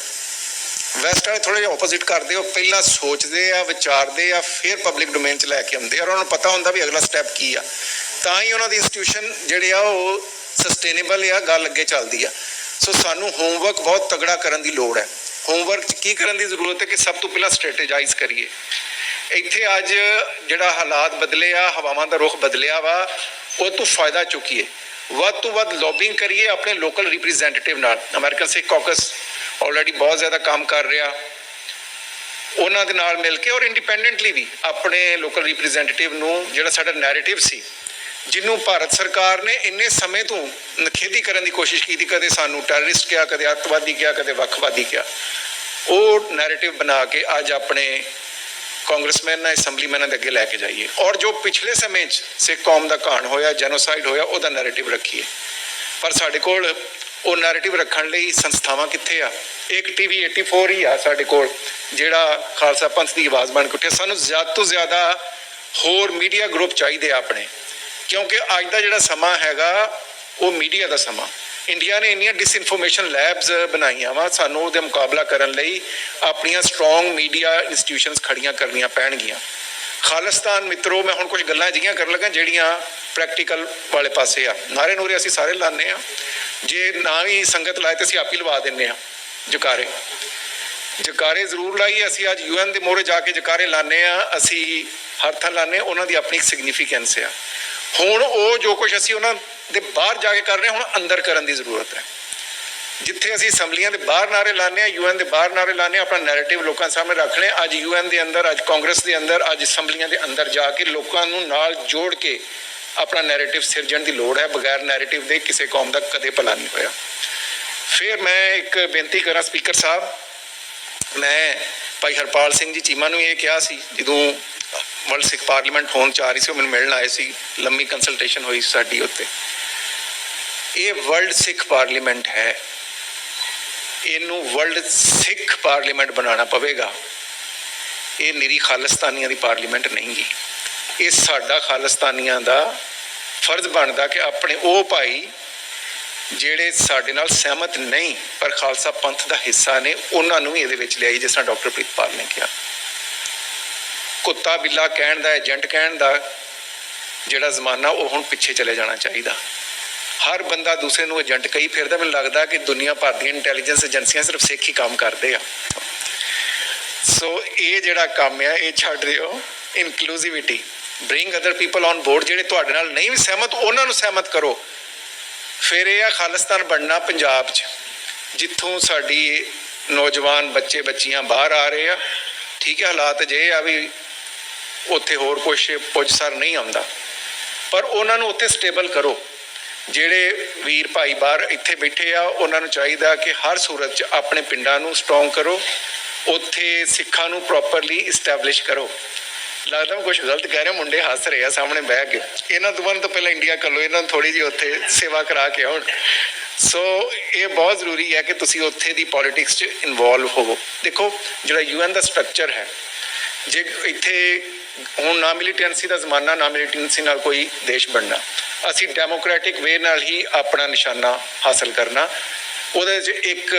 ਵੈਸਟ ਵਾਲੇ ਥੋੜੇ ਜਿਹਾ ਆਪੋਜ਼ਿਟ ਕਰਦੇ ਆ, ਉਹ ਪਹਿਲਾਂ ਸੋਚਦੇ ਆ, ਵਿਚਾਰਦੇ ਆ, ਫਿਰ ਪਬਲਿਕ ਡੋਮੇਨ ਚ ਲੈ ਕੇ ਆਉਂਦੇ ਆ ਔਰ ਉਹਨਾਂ ਨੂੰ ਪਤਾ ਹੁੰਦਾ ਵੀ ਅਗਲਾ ਸਟੈਪ ਕੀ ਆ। ਤਾਂ ਹੀ ਉਹਨਾਂ ਦੀ ਇੰਸਟੀਟਿਊਸ਼ਨ ਜਿਹੜੇ ਆ, ਉਹ ਸਸਟੇਨੇਬਲ ਆ, ਗੱਲ ਅੱਗੇ ਚੱਲਦੀ ਆ। ਸੋ ਸਾਨੂੰ ਹੋਮਵਰਕ ਬਹੁਤ ਤਗੜਾ ਕਰਨ ਦੀ ਲੋੜ ਹੈ। ਹੋਮਵਰਕ ਚ ਕੀ ਕਰਨ ਦੀ ਜ਼ਰੂਰਤ ਹੈ ਕਿ ਸਭ ਤੋਂ ਪਹਿਲਾਂ ਸਟ੍ਰੈਟੇਜਾਈਜ਼ ਕਰੀਏ। ਇੱਥੇ ਅੱਜ ਜਿਹੜਾ ਹਾਲਾਤ ਬਦਲੇ ਆ, ਹਵਾਵਾਂ ਦਾ ਰੁਖ ਬਦਲਿਆ ਵਾ, ਉਹ ਤੋਂ ਫਾਇਦਾ ਚੁੱਕੀਏ। ਵੱਧ ਤੋਂ ਵੱਧ ਲੌਬਿੰਗ ਕਰੀਏ ਆਪਣੇ ਲੋਕਲ ਰਿਪਰੈਜ਼ੈਂਟੇਟਿਵ ਨਾਲ। ਅਮਰੀਕਨ ਸਿੱਖ ਕਾਕਸ ਆਲਰੇਡੀ ਬਹੁਤ ਜ਼ਿਆਦਾ ਕੰਮ ਕਰ ਰਿਹਾ। ਉਹਨਾਂ ਦੇ ਨਾਲ ਮਿਲ ਕੇ ਔਰ ਇੰਡੀਪੈਂਡੈਂਟਲੀ ਵੀ ਆਪਣੇ ਲੋਕਲ ਰਿਪਰੈਜ਼ੈਂਟੇਟਿਵ ਨੂੰ ਜਿਹੜਾ ਸਾਡਾ ਨੈਰੇਟਿਵ ਸੀ, ਜਿਹਨੂੰ ਭਾਰਤ ਸਰਕਾਰ ਨੇ ਇੰਨੇ ਸਮੇਂ ਤੋਂ ਨਖੇਦੀ ਕਰਨ ਦੀ ਕੋਸ਼ਿਸ਼ ਕੀਤੀ, ਕਦੇ ਸਾਨੂੰ ਟੈਰਰਿਸਟ ਕਿਹਾ, ਕਦੇ ਅੱਤਵਾਦੀ ਕਿਹਾ, ਕਦੇ ਵੱਖਵਾਦੀ ਕਿਹਾ। ਉਹ ਨੈਰੇਟਿਵ ਬਣਾ ਕੇ ਅੱਜ ਆਪਣੇ ਕਾਂਗਰਸਮੈਨ ਅਸੈਂਬਲੀਮੈਨਾਂ ਦੇ ਅੱਗੇ ਲੈ ਕੇ ਜਾਈਏ। ਔਰ ਜੋ ਪਿਛਲੇ ਸਮੇਂ 'ਚ ਸਿੱਖ ਕੌਮ ਦਾ ਘਾਣ ਹੋਇਆ, ਜੈਨੋਸਾਈਡ ਹੋਇਆ, ਉਹਦਾ ਨੈਰੇਟਿਵ ਰੱਖੀਏ। ਪਰ ਸਾਡੇ ਕੋਲ ਉਹ ਨੈਰੇਟਿਵ ਰੱਖਣ ਲਈ ਸੰਸਥਾਵਾਂ ਕਿੱਥੇ ਆ? ਇੱਕ ਟੀਵੀ 84 ਹੀ ਆ ਸਾਡੇ ਕੋਲ, ਜਿਹੜਾ ਖਾਲਸਾ ਪੰਥ ਦੀ ਆਵਾਜ਼ ਬਣ ਕੇ ਉੱਠਿਆ। ਸਾਨੂੰ ਜ਼ਿਆਦਾ ਤੋਂ ਜ਼ਿਆਦਾ ਹੋਰ ਮੀਡੀਆ ਗਰੁੱਪ ਚਾਹੀਦੇ ਆ ਆਪਣੇ। ਕਿਉਂਕਿ ਅੱਜ ਦਾ ਜਿਹੜਾ ਸਮਾਂ ਹੈਗਾ, ਉਹ ਮੀਡੀਆ ਦਾ ਸਮਾਂ। ਇੰਡੀਆ ਨੇ ਇੰਨੀਆਂ ਡਿਸਇਨਫੋਰਮੇਸ਼ਨ ਲੈਬਸ ਬਣਾਈਆਂ ਵਾ, ਸਾਨੂੰ ਉਹਦੇ ਮੁਕਾਬਲਾ ਕਰਨ ਲਈ ਆਪਣੀਆਂ ਸਟਰੋਂਗ ਮੀਡੀਆ ਇੰਸਟੀਟਿਊਸ਼ਨਸ ਖੜੀਆਂ ਕਰਨੀਆਂ ਪੈਣਗੀਆਂ। ਖਾਲਿਸਤਾਨ ਮਿੱਤਰੋ, ਮੈਂ ਹੁਣ ਕੁਝ ਗੱਲਾਂ ਜਿਹੀਆਂ ਕਰਨ ਲੱਗਾ, ਜਿਹੜੀਆਂ ਪ੍ਰੈਕਟੀਕਲ ਵਾਲੇ ਪਾਸੇ ਆ। ਨਾਰੇ ਨੂਰੇ ਅਸੀਂ ਸਾਰੇ ਲਾਣੇ ਆ ਜੇ ਨਾ ਵੀ ਸੰਗਤ ਲਾਏ ਤੇ ਅਸੀਂ ਆਪ ਹੀ ਲਵਾ ਦਿੰਨੇ ਆ ਜਕਾਰੇ। ਜਕਾਰੇ ਜ਼ਰੂਰ ਲਾਈਏ। ਅਸੀਂ ਅੱਜ ਯੂਐਨ ਦੇ ਮੋਹਰੇ ਜਾ ਕੇ ਜਕਾਰੇ ਲਾਣੇ ਆ ਅਸੀਂ ਹਰ ਥਾਂ ਲਾਣੇ ਉਹਨਾਂ ਦੀ ਆਪਣੀ ਸਿਗਨੀਫੀਕੈਂਸ ਆ। ਹੁਣ ਉਹ ਜੋ ਕੁਝ ਅਸੀਂ ਉਹਨਾਂ ਦੇ ਬਾਹਰ ਜਾ ਕੇ ਕਰ ਰਹੇ ਹੁਣ ਅੰਦਰ ਕਰਨ ਦੀ ਜ਼ਰੂਰਤ ਹੈ। ਜਿੱਥੇ ਅਸੀਂ ਅਸੈਂਬਲੀਆਂ ਦੇ ਬਾਹਰ ਨਾਰੇ ਲਾਣੇ ਆ ਯੂਐਨ ਦੇ ਬਾਹਰ ਨਾਰੇ ਲਾਣੇ ਆ ਆਪਣਾ ਨੈਰੇਟਿਵ ਲੋਕਾਂ ਸਾਹਮਣੇ ਰੱਖ ਰਹੇ ਹਾਂ। ਅੱਜ ਯੂਐਨ ਦੇ ਅੰਦਰ, ਅੱਜ ਕਾਂਗਰਸ ਦੇ ਅੰਦਰ, ਅੱਜ ਅਸੈਂਬਲੀਆਂ ਦੇ ਅੰਦਰ ਜਾ ਕੇ ਲੋਕਾਂ ਨੂੰ ਨਾਲ ਜੋੜ ਕੇ ਆਪਣਾ ਨੈਰੇਟਿਵ ਸਿਰਜਣ ਦੀ ਲੋੜ ਹੈ। ਬਗੈਰ ਨੈਰੇਟਿਵ ਦੇ ਕਿਸੇ ਕੌਮ ਦਾ ਕਦੇ ਭਲਾ ਨਹੀਂ ਹੋਇਆ। ਫਿਰ ਮੈਂ ਇੱਕ ਬੇਨਤੀ ਕਰਾਂ, ਸਪੀਕਰ ਸਾਹਿਬ, ਮੈਂ ਭਾਈ ਹਰਪਾਲ ਸਿੰਘ ਜੀ ਚੀਮਾ ਨੂੰ ਇਹ ਕਿਹਾ ਸੀ, ਜਦੋਂ ਵਰਲਡ ਸਿੱਖ ਪਾਰਲੀਮੈਂਟ ਹੋਣ ਚ ਆ ਰਹੀ ਸੀ, ਉਹ ਮੈਨੂੰ ਮਿਲਣ ਆਏ ਸੀ, ਲੰਮੀ ਕੰਸਲਟੇਸ਼ਨ ਹੋਈ ਸੀ ਸਾਡੀ ਉੱਤੇ ਇਹ ਵਰਲਡ ਸਿੱਖ ਪਾਰਲੀਮੈਂਟ ਹੈ। ਇਹਨੂੰ ਵਰਲਡ ਸਿੱਖ ਪਾਰਲੀਮੈਂਟ ਬਣਾਉਣਾ ਪਵੇਗਾ। ਇਹ ਨਿਰੀ ਖਾਲਿਸਤਾਨੀਆਂ ਦੀ ਪਾਰਲੀਮੈਂਟ ਨਹੀਂ ਗੀ ਇਹ ਸਾਡਾ ਖਾਲਿਸਤਾਨੀਆਂ ਦਾ ਫਰਜ਼ ਬਣਦਾ ਕਿ ਆਪਣੇ ਉਹ ਭਾਈ ਜਿਹੜੇ ਸਾਡੇ ਨਾਲ ਸਹਿਮਤ ਨਹੀਂ, ਪਰ ਖਾਲਸਾ ਪੰਥ ਦਾ ਹਿੱਸਾ ਨੇ, ਉਹਨਾਂ ਨੂੰ ਵੀ ਇਹਦੇ ਵਿੱਚ ਲਿਆਈ, ਜਿਸ ਤਰ੍ਹਾਂ ਡਾਕਟਰ ਪ੍ਰੀਤਪਾਲ ਨੇ ਕਿਹਾ। ਕੁੱਤਾ ਬਿੱਲਾ ਕਹਿਣ ਦਾ, ਏਜੰਟ ਕਹਿਣ ਦਾ ਜਿਹੜਾ ਜ਼ਮਾਨਾ, ਉਹ ਹੁਣ ਪਿੱਛੇ ਚਲੇ ਜਾਣਾ ਚਾਹੀਦਾ। ਹਰ ਬੰਦਾ ਦੂਸਰੇ ਨੂੰ ਏਜੰਟ ਕਹੀ ਫਿਰਦਾ, ਮੈਨੂੰ ਲੱਗਦਾ ਕਿ ਦੁਨੀਆ ਭਰ ਦੀਆਂ ਇੰਟੈਲੀਜੈਂਸ ਏਜੰਸੀਆਂ ਸਿਰਫ ਸਿੱਖ ਹੀ ਕੰਮ ਕਰਦੇ ਆ। ਸੋ ਇਹ ਜਿਹੜਾ ਕੰਮ ਆ, ਇਹ ਛੱਡ ਦਿਓ inclusivity bring other people on board ਜਿਹੜੇ ਤੁਹਾਡੇ ਨਾਲ ਨਹੀਂ ਵੀ ਸਹਿਮਤ, ਉਹਨਾਂ ਨੂੰ ਸਹਿਮਤ ਕਰੋ। ਫਿਰ ਇਹ ਆ, ਖਾਲਿਸਤਾਨ ਬਣਨਾ ਪੰਜਾਬ 'ਚ। ਜਿੱਥੋਂ ਸਾਡੀ ਨੌਜਵਾਨ ਬੱਚੇ ਬੱਚੀਆਂ ਬਾਹਰ ਆ ਰਹੇ ਆ। ਠੀਕ ਹੈ ਹਾਲਾਤ ਜੇ ਆ ਵੀ ਉੱਥੇ ਹੋਰ ਕੁਝ ਪੁੱਛਸਰ ਨਹੀਂ ਆਉਂਦਾ। ਪਰ ਉਹਨਾਂ ਨੂੰ ਉੱਥੇ ਸਟੇਬਲ ਕਰੋ। ਜਿਹੜੇ ਵੀਰ ਭਾਈ ਬਾਹਰ ਇੱਥੇ ਬੈਠੇ ਆ, ਉਹਨਾਂ ਨੂੰ ਚਾਹੀਦਾ ਕਿ ਹਰ ਸੂਰਤ 'ਚ ਆਪਣੇ ਪਿੰਡਾਂ ਨੂੰ ਸਟਰੋਂਗ ਕਰੋ। ਉੱਥੇ ਸਿੱਖਾਂ ਨੂੰ ਪ੍ਰੋਪਰਲੀ ਇਸਟੈਬਲਿਸ਼ ਕਰੋ। ਲੱਗਦਾ ਮੈਂ ਕੁਝ ਗਲਤ ਕਹਿ ਰਿਹਾ ਮੁੰਡੇ ਹੱਸ ਰਹੇ ਆ ਸਾਹਮਣੇ ਬਹਿ ਕੇ। ਇਹਨਾਂ ਦੋਵਾਂ ਤੋਂ ਪਹਿਲਾਂ ਇੰਡੀਆ ਕਰ ਲਓ, ਇਹਨਾਂ ਨੂੰ ਥੋੜੀ ਜਿਹੀ ਉੱਥੇ ਸੇਵਾ ਕਰਾ ਕੇ ਆਉਣ। ਸੋ ਇਹ ਬਹੁਤ ਜ਼ਰੂਰੀ ਹੈ ਕਿ ਤੁਸੀਂ ਉੱਥੇ ਦੀ ਪੋਲਿਟਿਕਸ 'ਚ ਇਨਵੋਲਵ ਹੋਵੋ। ਦੇਖੋ, ਜਿਹੜਾ ਯੂਐਨ ਦਾ ਸਟਰਕਚਰ ਹੈ, ਜੇ ਇੱਥੇ ਹੁਣ ਨਾ ਮਿਲੀਟੈਂਸੀ ਦਾ ਜ਼ਮਾਨਾ, ਨਾ ਮਿਲੀਟੈਂਸੀ ਨਾਲ ਕੋਈ ਦੇਸ਼ ਬਣਨਾ। ਅਸੀਂ ਡੈਮੋਕ੍ਰੈਟਿਕ ਵੇ ਨਾਲ ਹੀ ਆਪਣਾ ਨਿਸ਼ਾਨਾ ਹਾਸਲ ਕਰਨਾ। ਉਹਦੇ 'ਚ ਇੱਕ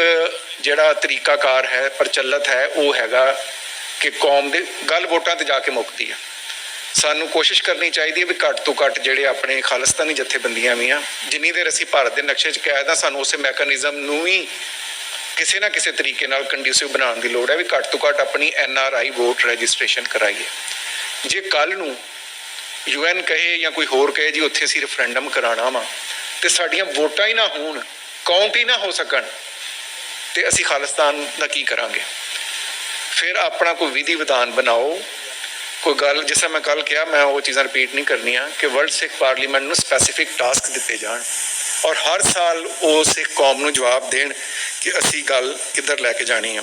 ਜਿਹੜਾ ਤਰੀਕਾਕਾਰ ਹੈ, ਪ੍ਰਚਲਿਤ ਹੈ, ਉਹ ਹੈਗਾ ਕਿ ਕੌਮ ਦੇ ਗੱਲ ਵੋਟਾਂ ਤੇ ਜਾ ਕੇ ਮੁੱਕਦੀ ਆ। ਸਾਨੂੰ ਕੋਸ਼ਿਸ਼ ਕਰਨੀ ਚਾਹੀਦੀ ਹੈ ਵੀ ਘੱਟ ਤੋਂ ਘੱਟ ਜਿਹੜੇ ਆਪਣੇ ਖਾਲਿਸਤਾਨੀ ਜਥੇਬੰਦੀਆਂ ਵੀ ਆ, ਜਿੰਨੀ ਦੇਰ ਅਸੀਂ ਭਾਰਤ ਦੇ ਨਕਸ਼ੇ 'ਚ ਕੈਦ ਆ, ਸਾਨੂੰ ਉਸੇ ਮੈਕੈਨਿਜ਼ਮ ਨੂੰ ਵੀ ਕਿਸੇ ਨਾ ਕਿਸੇ ਤਰੀਕੇ ਨਾਲ ਕੰਡਿਊਸਿਵ ਬਣਾਉਣ ਦੀ ਲੋੜ ਹੈ ਵੀ ਘੱਟ ਤੋਂ ਘੱਟ ਆਪਣੀ N R I vote registration ਕਰਾਈਏ। ਜੇ ਕੱਲ ਨੂੰ ਯੂਐਨ ਕਹੇ ਜਾਂ ਕੋਈ ਹੋਰ ਕਹੇ ਜੀ, ਉੱਥੇ ਅਸੀਂ ਰੈਫਰੈਂਡਮ ਕਰਾਣਾ ਵਾ, ਤੇ ਸਾਡੀਆਂ ਵੋਟਾਂ ਹੀ ਨਾ ਹੋਣ ਕਾਊਂਟ ਹੀ ਨਾ ਹੋ ਸਕਣ, ਤੇ ਅਸੀਂ ਖਾਲਿਸਤਾਨ ਦਾ ਕੀ ਕਰਾਂਗੇ? ਫਿਰ ਆਪਣਾ ਕੋਈ ਵਿਧੀ ਵਿਧਾਨ ਬਣਾਓ, ਕੋਈ ਗੱਲ, ਜਿਸ ਤਰ੍ਹਾਂ ਮੈਂ ਕੱਲ ਕਿਹਾ, ਮੈਂ ਉਹ ਚੀਜ਼ਾਂ ਰਿਪੀਟ ਨਹੀਂ ਕਰਨੀਆਂ, ਕਿ ਵਰਲਡ ਸਿੱਖ ਪਾਰਲੀਮੈਂਟ ਨੂੰ ਸਪੈਸੀਫਿਕ ਟਾਸਕ ਦਿੱਤੇ ਜਾਣ, ਔਰ ਹਰ ਸਾਲ ਉਹ ਸਿੱਖ ਕੌਮ ਨੂੰ ਜਵਾਬ ਦੇਣ ਕਿ ਅਸੀਂ ਗੱਲ ਕਿੱਧਰ ਲੈ ਕੇ ਜਾਣੀ ਆ।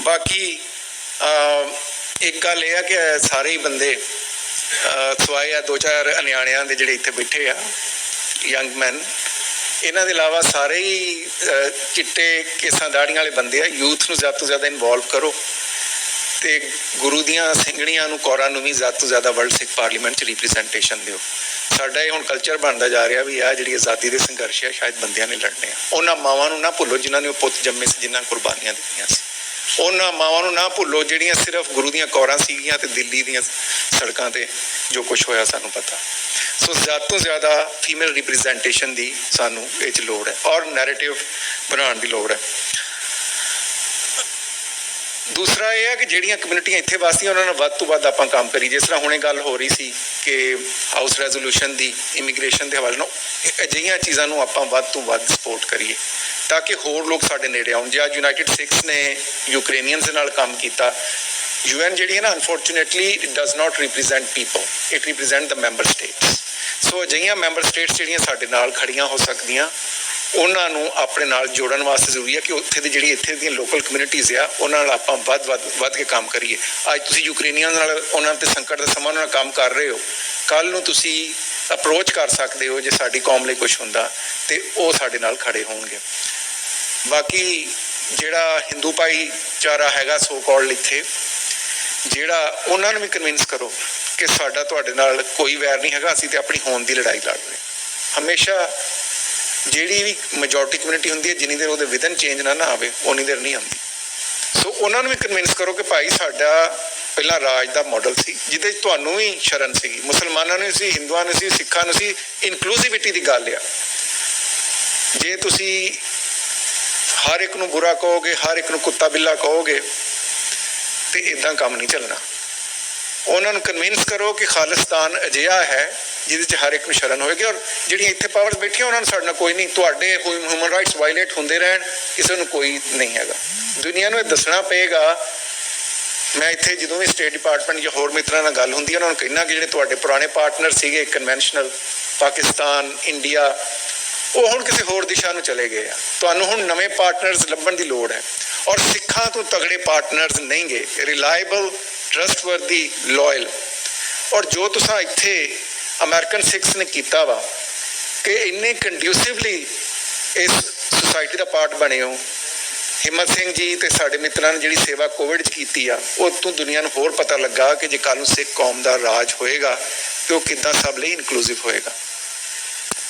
ਬਾਕੀ ਇੱਕ ਗੱਲ ਇਹ ਆ ਕਿ ਸਾਰੇ ਹੀ ਬੰਦੇ ਸਵਾਏ ਆ, ਦੋ ਚਾਰ ਅਨਿਆਣਿਆਂ ਦੇ ਜਿਹੜੇ ਇੱਥੇ ਬੈਠੇ ਆ ਯੰਗ ਮੈਨ ਇਹਨਾਂ ਦੇ ਇਲਾਵਾ ਸਾਰੇ ਹੀ ਚਿੱਟੇ ਕੇਸਾਂ ਦਾੜੀਆਂ ਵਾਲੇ ਬੰਦੇ ਆ। ਯੂਥ ਨੂੰ ਜ਼ਿਆਦਾ ਤੋਂ ਜ਼ਿਆਦਾ ਇਨਵੋਲਵ ਕਰੋ। ਤੇ ਗੁਰੂ ਦੀਆਂ ਸਿੰਘਣੀਆਂ ਨੂੰ, ਕੌਰਾਂ ਨੂੰ ਵੀ ਜ਼ਿਆਦਾ ਤੋਂ ਜ਼ਿਆਦਾ ਵਰਲਡ ਸਿੱਖ ਪਾਰਲੀਮੈਂਟ ਚ ਰਿਪਰੈਜ਼ੈਂਟੇਸ਼ਨ ਦਿਓ। ਸਾਡਾ ਇਹ ਹੁਣ ਕਲਚਰ ਬਣਦਾ ਜਾ ਰਿਹਾ ਵੀ ਆ ਜਿਹੜੀ ਆਜ਼ਾਦੀ ਦੇ ਸੰਘਰਸ਼ ਆ, ਸ਼ਾਇਦ ਬੰਦਿਆਂ ਨੇ ਲੜਨੇ ਆ। ਉਹਨਾਂ ਮਾਵਾਂ ਨੂੰ ਨਾ ਭੁੱਲੋ, ਜਿਨ੍ਹਾਂ ਨੇ ਉਹ ਪੁੱਤ ਜੰਮੇ ਸੀ, ਜਿਨ੍ਹਾਂ ਕੁਰਬਾਨੀਆਂ ਦਿੱਤੀਆਂ ਸੀ। ਉਹਨਾਂ ਮਾਵਾਂ ਨੂੰ ਨਾ ਭੁੱਲੋ, ਜਿਹੜੀਆਂ ਸਿਰਫ ਗੁਰੂ ਦੀਆਂ ਕੌਰਾਂ ਸੀਗੀਆਂ ਤੇ ਦਿੱਲੀ ਦੀਆਂ ਸੜਕਾਂ ਤੇ ਜੋ ਕੁਝ ਹੋਇਆ ਸਾਨੂੰ ਪਤਾ। ਸੋ ਜ਼ਿਆਦਾ ਤੋਂ ਜ਼ਿਆਦਾ ਫੀਮੇਲ ਰਿਪਰੈਜ਼ੈਂਟੇਸ਼ਨ ਦੀ ਸਾਨੂੰ ਇਹ 'ਚ ਲੋੜ ਹੈ ਔਰ ਨੈਰੇਟਿਵ ਬਣਾਉਣ ਦੀ ਲੋੜ ਹੈ। ਦੂਸਰਾ ਇਹ ਹੈ ਕਿ ਜਿਹੜੀਆਂ ਕਮਿਊਨਿਟੀਆਂ ਇੱਥੇ ਵਸਦੀਆਂ, ਉਹਨਾਂ ਨਾਲ ਵੱਧ ਤੋਂ ਵੱਧ ਆਪਾਂ ਕੰਮ ਕਰੀ ਜਿਸ ਤਰ੍ਹਾਂ ਹੁਣੇ ਗੱਲ ਹੋ ਰਹੀ ਸੀ ਕਿ ਹਾਊਸ ਰੈਜ਼ੋਲੂਸ਼ਨ ਦੀ ਇਮੀਗ੍ਰੇਸ਼ਨ ਦੇ ਹਵਾਲੇ ਨਾਲ ਅਜਿਹੀਆਂ ਚੀਜ਼ਾਂ ਨੂੰ ਆਪਾਂ ਵੱਧ ਤੋਂ ਵੱਧ ਸਪੋਰਟ ਕਰੀਏ। ਤਾਂ ਕਿ ਹੋਰ ਲੋਕ ਸਾਡੇ ਨੇੜੇ ਆਉਣ। ਜੇ ਅੱਜ ਯੂਨਾਈਟਿਡ ਸਿਕਸ ਨੇ ਯੂਕਰੇਨੀਅਨਸ ਦੇ ਨਾਲ ਕੰਮ ਕੀਤਾ ਯੂਐਨ ਜਿਹੜੀ ਹੈ ਨਾ unfortunately does not represent people it represent the member states so ਅਜਿਹੀਆਂ ਮੈਂਬਰ ਸਟੇਟਸ ਜਿਹੜੀਆਂ ਸਾਡੇ ਨਾਲ ਖੜੀਆਂ ਹੋ ਸਕਦੀਆਂ, ਉਹਨਾਂ ਨੂੰ ਆਪਣੇ ਨਾਲ ਜੋੜਨ ਵਾਸਤੇ ਜ਼ਰੂਰੀ ਹੈ ਕਿ ਉੱਥੇ ਦੀ ਜਿਹੜੀ ਇੱਥੇ ਦੀਆਂ ਲੋਕਲ ਕਮਿਊਨਿਟੀਜ਼ ਆ, ਉਹਨਾਂ ਨਾਲ ਆਪਾਂ ਵੱਧ ਵੱਧ ਵੱਧ ਕੇ ਕੰਮ ਕਰੀਏ। ਅੱਜ ਤੁਸੀਂ ਯੂਕਰੇਨੀਅਨ ਨਾਲ ਉਹਨਾਂ ਤੇ ਸੰਕਟ ਦਾ ਸਮਾਂ ਉਹਨਾਂ ਨਾਲ ਕੰਮ ਕਰ ਰਹੇ ਹੋ। ਕੱਲ ਨੂੰ ਤੁਸੀਂ ਅਪਰੋਚ ਕਰ ਸਕਦੇ ਹੋ ਜੇ ਸਾਡੀ ਕੌਮ ਲਈ ਕੁਝ ਹੁੰਦਾ, ਤੇ ਉਹ ਸਾਡੇ ਨਾਲ ਖੜੇ ਹੋਣਗੇ। ਬਾਕੀ ਜਿਹੜਾ ਹਿੰਦੂ ਭਾਈਚਾਰਾ ਹੈਗਾ ਸੋ ਕਾਲਡ ਇੱਥੇ, ਜਿਹੜਾ ਉਹਨਾਂ ਨੂੰ ਵੀ ਕਨਵਿੰਸ ਕਰੋ ਕਿ ਸਾਡਾ ਤੁਹਾਡੇ ਨਾਲ ਕੋਈ ਵੈਰ ਨਹੀਂ ਹੈਗਾ, ਅਸੀਂ ਤੇ ਆਪਣੀ ਹੋਂਦ ਦੀ ਲੜਾਈ ਲੜ ਰਹੇ ਹਮੇਸ਼ਾ ਜਿਹੜੀ ਵੀ ਮੈਜੋਰਟੀ ਕਮਿਊਨਿਟੀ ਹੁੰਦੀ ਹੈ, ਜਿੰਨੀ ਦੇਰ ਉਹਦੇ ਵਿਦਨ ਚੇਂਜ ਨਾ ਨਾ ਆਵੇ ਉਨੀ ਦੇਰ ਨਹੀਂ ਆਉਂਦੀ। ਸੋ ਉਹਨਾਂ ਨੂੰ ਵੀ ਕਨਵਿੰਸ ਕਰੋ ਕਿ ਭਾਈ ਸਾਡਾ ਪਹਿਲਾਂ ਰਾਜ ਦਾ ਮਾਡਲ ਸੀ, ਜਿਹਦੇ 'ਚ ਤੁਹਾਨੂੰ ਵੀ ਸ਼ਰਨ ਸੀਗੀ। ਮੁਸਲਮਾਨਾਂ ਨੂੰ ਸੀ, ਹਿੰਦੂਆਂ ਨੂੰ ਸੀ, ਸਿੱਖਾਂ ਨੂੰ ਸੀ ਇਨਕਲੂਸਿਵਿਟੀ ਦੀ ਗੱਲ ਆ। ਜੇ ਤੁਸੀਂ ਹਰ ਇੱਕ ਨੂੰ ਬੁਰਾ ਕਹੋਗੇ, ਹਰ ਇੱਕ ਨੂੰ ਕੁੱਤਾ ਬਿੱਲਾ ਕਹੋਗੇ, ਤੇ ਇਦਾਂ ਕੰਮ ਨਹੀਂ ਚੱਲਣਾ। ਉਹਨਾਂ ਨੂੰ ਕਨਵਿੰਸ ਕਰੋ ਕਿ ਖਾਲਿਸਤਾਨ ਅਜਿਹਾ ਹੈ, ਜਿਹਦੇ 'ਚ ਹਰ ਇੱਕ ਨੂੰ ਸ਼ਰਨ ਹੋਏਗੀ, ਔਰ ਜਿਹੜੀਆਂ ਇੱਥੇ ਪਾਵਰਸ ਬੈਠੀਆਂ, ਉਹਨਾਂ ਨੂੰ ਸਾਡੇ ਨਾਲ ਕੋਈ ਨਹੀਂ, ਤੁਹਾਡੇ ਹਿਊਮਨ ਰਾਈਟਸ ਵਾਇਲੇਟ ਹੁੰਦੇ ਰਹਿਣ, ਕਿਸੇ ਨੂੰ ਕੋਈ ਨਹੀਂ ਹੈਗਾ। ਦੁਨੀਆ ਨੂੰ ਇਹ ਦੱਸਣਾ ਪਏਗਾ, ਮੈਂ ਇੱਥੇ ਜਦੋਂ ਵੀ ਸਟੇਟ ਡਿਪਾਰਟਮੈਂਟ ਜਾਂ ਹੋਰ ਮਿੱਤਰਾਂ ਨਾਲ ਗੱਲ ਹੁੰਦੀ ਹੈ, ਉਹਨਾਂ ਨੂੰ ਕਹਿਣਾ ਕਿ ਜਿਹੜੇ ਤੁਹਾਡੇ ਪੁਰਾਣੇ ਪਾਰਟਨਰ ਸੀਗੇ ਕਨਵੈਨਸ਼ਨਲ ਪਾਕਿਸਤਾਨ ਇੰਡੀਆ ਉਹ ਹੁਣ ਕਿਸੇ ਹੋਰ ਦਿਸ਼ਾ ਨੂੰ ਚਲੇ ਗਏ ਆ। ਤੁਹਾਨੂੰ ਹੁਣ ਨਵੇਂ ਪਾਰਟਨਰਸ ਲੱਭਣ ਦੀ ਲੋੜ ਹੈ। ਔਰ ਸਿੱਖਾਂ ਤੋਂ ਤਗੜੇ ਪਾਰਟਨਰਸ ਨਹੀਂਗੇ ਰਿਲਾਇਬਲ ਟਰਸਟਵਰਦੀ ਲਾਇਲ ਔਰ ਜੋ ਤੁਸੀਂ ਇੱਥੇ ਅਮਰੀਕਨ ਸਿੱਖਸ ਨੇ ਕੀਤਾ ਵਾ, ਕਿ ਇੰਨੇ ਕੰਡਿਊਸਿਵਲੀ ਇਸ ਸੁਸਾਇਟੀ ਦਾ ਪਾਰਟ ਬਣੇ ਹੋ। ਹਿੰਮਤ ਸਿੰਘ ਜੀ ਤੇ ਸਾਡੇ ਮਿੱਤਰਾਂ ਨੇ ਜਿਹੜੀ ਸੇਵਾ ਕੋਵਿਡ 'ਚ ਕੀਤੀ ਆ, ਉਹ ਤੋਂ ਦੁਨੀਆ ਨੂੰ ਹੋਰ ਪਤਾ ਲੱਗਾ ਕਿ ਜੇ ਕੱਲ ਨੂੰ ਸਿੱਖ ਕੌਮ ਦਾ ਰਾਜ ਹੋਏਗਾ, ਤੇ ਉਹ ਕਿੱਦਾਂ ਸਭ ਲਈ ਇਨਕਲੂਸਿਵ ਹੋਏਗਾ।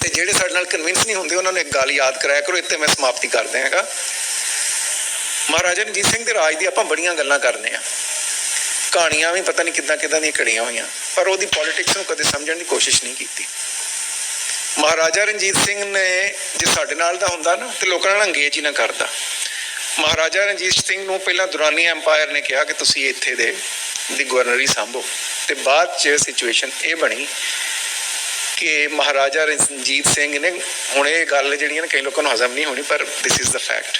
ਤੇ ਜਿਹੜੇ ਸਾਡੇ ਨਾਲ ਕਨਵਿੰਸ ਨਹੀਂ ਹੁੰਦੇ, ਉਹਨਾਂ ਨੂੰ ਇੱਕ ਗੱਲ ਯਾਦ ਕਰਾਇਆ ਕਰੋ ਇੱਥੇ ਮੈਂ ਸਮਾਪਤੀ ਕਰਦੇ ਹਾਂਗਾ। ਮਹਾਰਾਜਾ ਰਣਜੀਤ ਸਿੰਘ ਦੇ ਰਾਜ ਦੀ ਆਪਾਂ ਬੜੀਆਂ ਗੱਲਾਂ ਕਰਦੇ ਆ ਕਹਾਣੀਆਂ ਵੀ ਪਤਾ ਨਹੀਂ ਕਿੱਦਾਂ ਕਿੱਦਾਂ ਦੀਆਂ ਘੜੀਆਂ ਹੋਈਆਂ, ਪਰ ਉਹਦੀ ਪੋਲਿਟਿਕਸ ਨੂੰ ਕਦੇ ਸਮਝਣ ਦੀ ਕੋਸ਼ਿਸ਼ ਨਹੀਂ ਕੀਤੀ। ਮਹਾਰਾਜਾ ਰਣਜੀਤ ਸਿੰਘ ਨੇ ਜੇ ਸਾਡੇ ਨਾਲ ਦਾ ਹੁੰਦਾ ਨਾ, ਤੇ ਲੋਕਾਂ ਨਾਲ ਅੰਗੇਜ ਹੀ ਨਾ ਕਰਦਾ। ਮਹਾਰਾਜਾ ਰਣਜੀਤ ਸਿੰਘ ਨੂੰ ਪਹਿਲਾਂ ਦੁਰਾਨੀ ਐਮਪਾਇਰ ਨੇ ਕਿਹਾ ਕਿ ਤੁਸੀਂ ਇੱਥੇ ਦੇ, ਦੀ ਗਵਰਨਰੀ ਸੰਭੋ। ਤੇ ਬਾਅਦ ਚ ਸਿਚੁਏਸ਼ਨ ਇਹ ਬਣੀ ਕਿ ਮਹਾਰਾਜਾ ਰਣਜੀਤ ਸਿੰਘ ਨੇ ਹੁਣ ਇਹ ਗੱਲ ਜਿਹੜੀਆਂ ਨੇ ਕਈ ਲੋਕਾਂ ਨੂੰ ਹਜ਼ਮ ਨਹੀਂ ਹੋਣੀ, ਪਰ ਦਿਸ ਇਜ਼ ਦਾ ਫੈਕਟ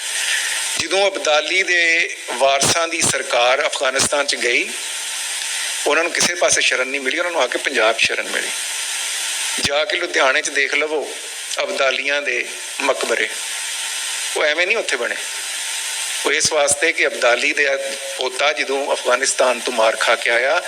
ਜਦੋਂ ਅਬਦਾਲੀ ਦੇ ਵਾਰਸਾਂ ਦੀ ਸਰਕਾਰ ਅਫਗਾਨਿਸਤਾਨ ਚ ਗਈ, ਉਹਨਾਂ ਨੂੰ ਕਿਸੇ ਪਾਸੇ ਸ਼ਰਨ ਨਹੀਂ ਮਿਲੀ, ਉਹਨਾਂ ਨੂੰ ਆ ਕੇ ਪੰਜਾਬ 'ਚ ਸ਼ਰਨ ਮਿਲੀ। ਜਾ ਕੇ ਲੁਧਿਆਣੇ 'ਚ ਦੇਖ ਲਵੋ ਅਬਦਾਲੀਆਂ ਦੇ ਮਕਬਰੇ। ਉਹ ਐਵੇਂ ਨਹੀਂ ਉੱਥੇ ਬਣੇ। ਉਹ ਇਸ ਵਾਸਤੇ ਕਿ ਅਬਦਾਲੀ ਦੇ ਪੋਤਾ ਜਦੋਂ ਅਫਗਾਨਿਸਤਾਨ ਤੋਂ ਮਾਰ ਖਾ ਕੇ ਆਇਆ,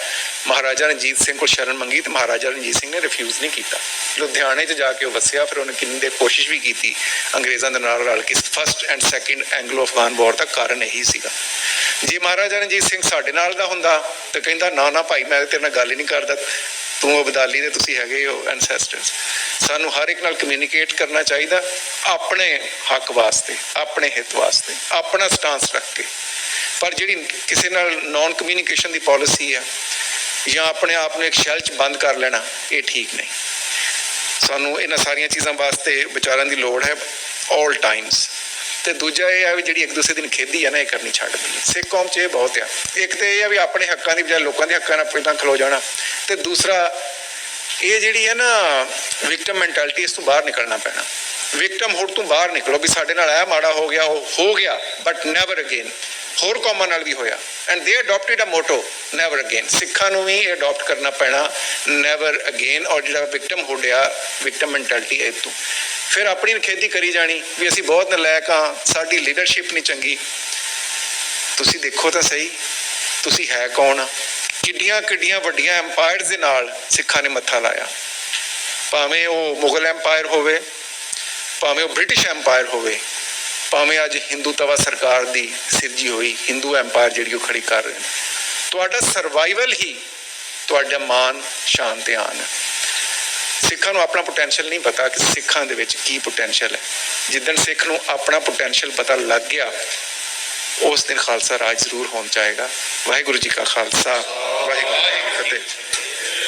ਮਹਾਰਾਜਾ ਰਣਜੀਤ ਸਿੰਘ ਕੋਲ ਸ਼ਰਨ ਮੰਗੀ ਤੇ ਮਹਾਰਾਜਾ ਰਣਜੀਤ ਸਿੰਘ ਨੇ ਰਿਫਿਊਜ਼ ਨਹੀਂ ਕੀਤਾ। ਲੁਧਿਆਣੇ 'ਚ ਜਾ ਕੇ ਉਹ ਵਸਿਆ, ਫਿਰ ਉਹਨੇ ਕਿੰਨੀ ਦੇ ਕੋਸ਼ਿਸ਼ ਵੀ ਕੀਤੀ ਅੰਗਰੇਜ਼ਾਂ ਦੇ ਨਾਲ ਰਲ ਕੇ first and second Anglo Afghan war ਦਾ ਕਾਰਨ ਇਹੀ ਸੀਗਾ। ਜੇ ਮਹਾਰਾਜਾ ਰਣਜੀਤ ਸਿੰਘ ਸਾਡੇ ਨਾਲ ਦਾ ਹੁੰਦਾ, ਤਾਂ ਕਹਿੰਦਾ, ਨਾ ਨਾ ਭਾਈ, ਮੈਂ ਤੇਰੇ ਨਾਲ ਗੱਲ ਹੀ ਨਹੀਂ ਕਰਦਾ। ਤੂੰ ਅਬਦਾਲੀ ਦੇ ਤੁਸੀਂ ਹੈਗੇ ਹੋ ਐਨਸੈਸਟਰਸ ਸਾਨੂੰ ਹਰ ਇੱਕ ਨਾਲ ਕਮਿਊਨੀਕੇਟ ਕਰਨਾ ਚਾਹੀਦਾ ਆਪਣੇ ਹੱਕ ਵਾਸਤੇ, ਆਪਣੇ ਹਿੱਤ ਵਾਸਤੇ, ਆਪਣਾ ਸਟਾਂਸ ਰੱਖ ਕੇ। ਪਰ ਜਿਹੜੀ ਕਿਸੇ ਨਾਲ ਨਾਨ ਕਮਿਊਨੀਕੇਸ਼ਨ ਦੀ ਪਾਲਿਸੀ ਆ, ਜਾਂ ਆਪਣੇ ਆਪ ਨੂੰ ਇੱਕ ਸ਼ੈਲ 'ਚ ਬੰਦ ਕਰ ਲੈਣਾ, ਇਹ ਠੀਕ ਨਹੀਂ। ਸਾਨੂੰ ਇਹਨਾਂ ਸਾਰੀਆਂ ਚੀਜ਼ਾਂ ਵਾਸਤੇ ਵਿਚਾਰਾਂ ਦੀ ਲੋੜ ਹੈ 올 ਟਾਈਮਸ ਤੇ ਦੂਜਾ ਇਹ ਆ ਵੀ ਜਿਹੜੀ ਇੱਕ ਦੂਸਰੇ ਦਿਨ ਖੇਦੀ ਹੈ ਨਾ, ਇਹ ਕਰਨੀ ਛੱਡ ਦਈਏ ਸਿੱਖ ਕੌਮ 'ਚ ਇਹ ਬਹੁਤ ਆ। ਇੱਕ ਤੇ ਇਹ ਆ ਵੀ ਆਪਣੇ ਹੱਕਾਂ ਦੀ ਬਜਾਏ ਲੋਕਾਂ ਦੇ ਹੱਕਾਂ ਨਾਲ ਪਹਿਲਾਂ ਖਲੋ ਜਾਣਾ। ਤੇ ਦੂਸਰਾ, ਇਹ ਜਿਹੜੀ ਹੈ ਨਾ ਵਿਕਟਮ ਮੈਂਟੈਲਿਟੀ ਇਸ ਤੋਂ ਬਾਹਰ ਨਿਕਲਣਾ ਪੈਣਾ। ਵਿਕਟਮ ਹੁੱਡ ਤੋਂ ਬਾਹਰ ਨਿਕਲੋ ਵੀ ਸਾਡੇ ਨਾਲ ਇਹ ਮਾੜਾ ਹੋ ਗਿਆ, ਉਹ ਹੋ ਗਿਆ ਬਟ ਨੈਵਰ ਅਗੇਨ ਹੋਰ ਕੌਮਾਂ ਨਾਲ ਵੀ ਹੋਇਆ। And they adopted a motto never again ਸਿੱਖਾਂ ਨੂੰ ਵੀ ਇਹ ਅਡਾਪਟ ਕਰਨਾ ਪੈਣਾ ਨੈਵਰ ਅਗੇਨ ਔਰ ਜਿਹੜਾ ਵਿਕਟਮ ਹੁਡ ਆ ਵਿਕਟਮ ਮੈਂਟੈਲਿਟੀ ਇਹ ਤੋਂ। ਫਿਰ ਆਪਣੀ ਖੇਤੀ ਕਰੀ ਜਾਣੀ, ਵੀ ਅਸੀਂ ਬਹੁਤ ਨਲਾਇਕ ਹਾਂ, ਸਾਡੀ ਲੀਡਰਸ਼ਿਪ ਨਹੀਂ ਚੰਗੀ। ਤੁਸੀਂ ਦੇਖੋ ਤਾਂ ਸਹੀ, ਤੁਸੀਂ ਹੈ ਕੌਣ ਕਿੱਡੀਆਂ ਕਿੱਡੀਆਂ ਵੱਡੀਆਂ ਐਮਪਾਇਰਸ ਦੇ ਨਾਲ ਸਿੱਖਾਂ ਨੇ ਮੱਥਾ ਲਾਇਆ। ਭਾਵੇਂ ਉਹ ਮੁਗਲ ਐਮਪਾਇਰ ਹੋਵੇ, ਭਾਵੇਂ ਉਹ ਬ੍ਰਿਟਿਸ਼ ਐਮਪਾਇਰ ਹੋਵੇ, ਭਾਵੇਂ ਅੱਜ ਹਿੰਦੂ ਤਵਾ ਸਰਕਾਰ ਦੀ ਸਿਰਜੀ ਹੋਈ ਹਿੰਦੂ ਐਮਪਾਇਰ ਜਿਹੜੀ ਉਹ ਖੜੀ ਕਰ ਰਹੇ ਨੇ। ਤੁਹਾਡਾ ਸਰਵਾਈਵਲ ਹੀ ਤੁਹਾਡਾ ਮਾਨ ਸ਼ਾਨ ਤੇ ਆਨ ਹੈ। ਸਿੱਖਾਂ ਨੂੰ ਆਪਣਾ ਪੋਟੈਂਸ਼ੀਅਲ ਨਹੀਂ ਪਤਾ ਕਿ ਸਿੱਖਾਂ ਦੇ ਵਿੱਚ ਕੀ ਪੋਟੈਂਸ਼ੀਅਲ ਹੈ। ਜਿੱਦਣ ਸਿੱਖ ਨੂੰ ਆਪਣਾ ਪੋਟੈਂਸ਼ੀਅਲ ਪਤਾ ਲੱਗ ਗਿਆ, ਉਸ ਦਿਨ ਖਾਲਸਾ ਰਾਜ ਜ਼ਰੂਰ ਹੋਣ ਚਾਹੇਗਾ ਵਾਹਿਗੁਰੂ ਜੀ ਕਾ ਖਾਲਸਾ।